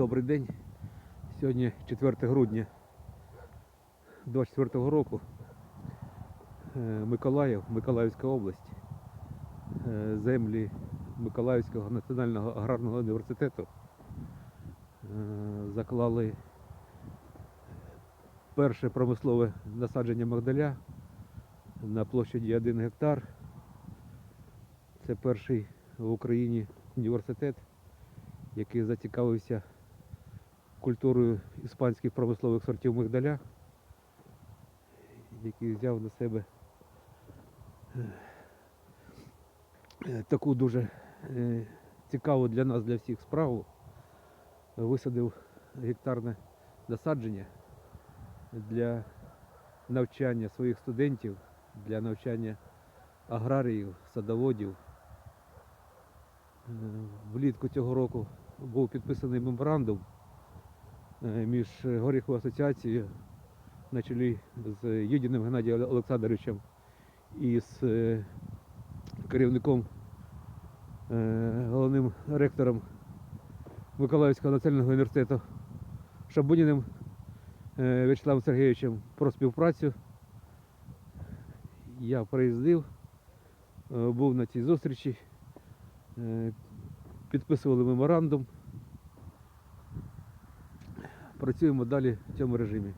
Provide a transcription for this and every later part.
Добрий день. Сьогодні 4 грудня 24 року. Е, Миколаїв, Миколаївська область. Е, Землі Миколаївського національного аграрного університету е, заклали перше промислове насадження магдаля на площаді 1 гектар. Це перший в Україні університет, який зацікавився культурою іспанських промислових сортів мигдаля, який взяв на себе е, таку дуже е, цікаву для нас, для всіх справу. Висадив гектарне насадження для навчання своїх студентів, для навчання аграріїв, садоводів. Е, Влітку цього року був підписаний меморандум е, між Горіховою асоціацією на чолі з Єдіним Геннадієм Олександровичем і з е, керівником, е, головним ректором Миколаївського національного університету Шабуніним е, В'ячеславом Сергійовичем про співпрацю. Я приїздив, е, був на цій зустрічі, е, підписували меморандум. Працюємо далі в цьому режимі.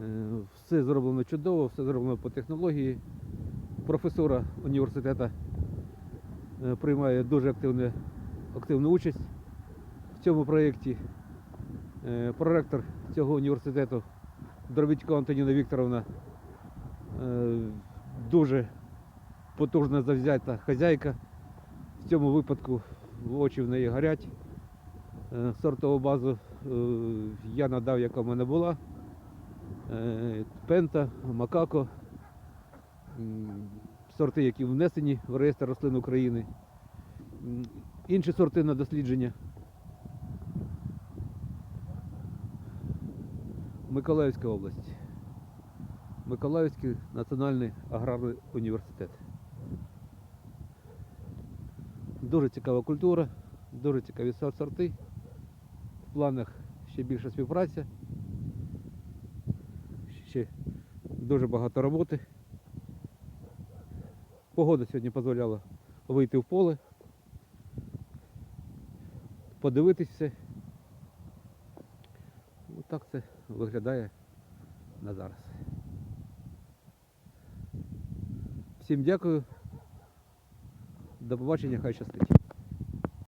Е, Все зроблено чудово, все зроблено по технології. Професора університету е, приймає дуже активне, активну участь в цьому проєкті. Е, Проректор цього університету Дробітько Антоніна Вікторовна дуже потужна завзята хазяйка. В цьому випадку очі в неї горять. Сортову базу я надав, яка в мене була. Е, Пента, Макако, сорти, які внесені в реєстр рослин України. Інші сорти на дослідження. Миколаївська область. Миколаївський національний аграрний університет. Дуже цікава культура, дуже цікаві сорти. Планах ще більше співпраця. Ще дуже багато роботи. Погода сьогодні дозволяла вийти в поле, подивитись все. Отак це виглядає на зараз. Всім дякую. До побачення, хай щастить.